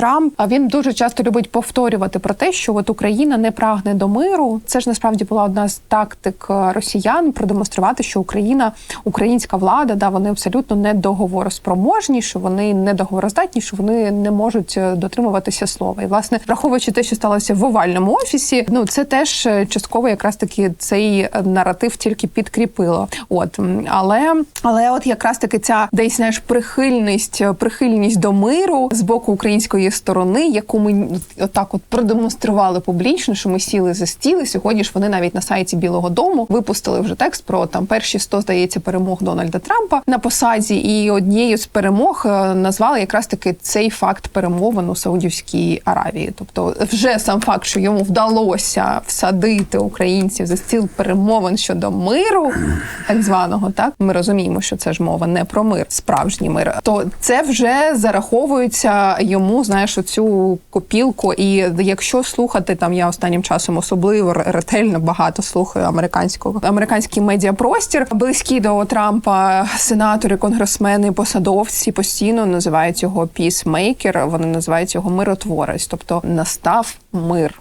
Трамп а він дуже часто любить повторювати про те, що от Україна не прагне до миру. Це ж насправді була одна з тактик е, росіян продемонструвати, що Україна, українська влада, да вони абсолютно не договороспроможні, що вони не договороздатні, що вони не можуть е, дотримуватися слова. І власне, враховуючи те, що сталося в овальному офісі, ну це теж е, частково якраз таки цей наратив тільки підкріпило. От але але, от якраз таки ця десь знаєш прихильність, прихильність до миру з боку української сторони, яку ми отак от продемонстрували публічно, що ми сіли за стіл. І сьогодні ж вони навіть на сайті Білого Дому випустили вже текст про там перші 100, здається, перемог Дональда Трампа на посаді, і однією з перемог е, назвали якраз таки цей факт перемовин у Саудівській Аравії. Тобто, вже сам факт, що йому вдалося всадити українців за стіл перемовин щодо миру, так званого, так ми розуміємо, що це ж мова не про мир, справжній мир. То це вже зараховується йому, знаєш, оцю копілку. І якщо слухати там, я останнім часом особливо ретельно багато слухаю американського американський медіапростір, близькі до Трампа, сенатори, конгресмени, посадовці постійно називають його пісмейкер. Вони називають його миротворець, тобто настав мир.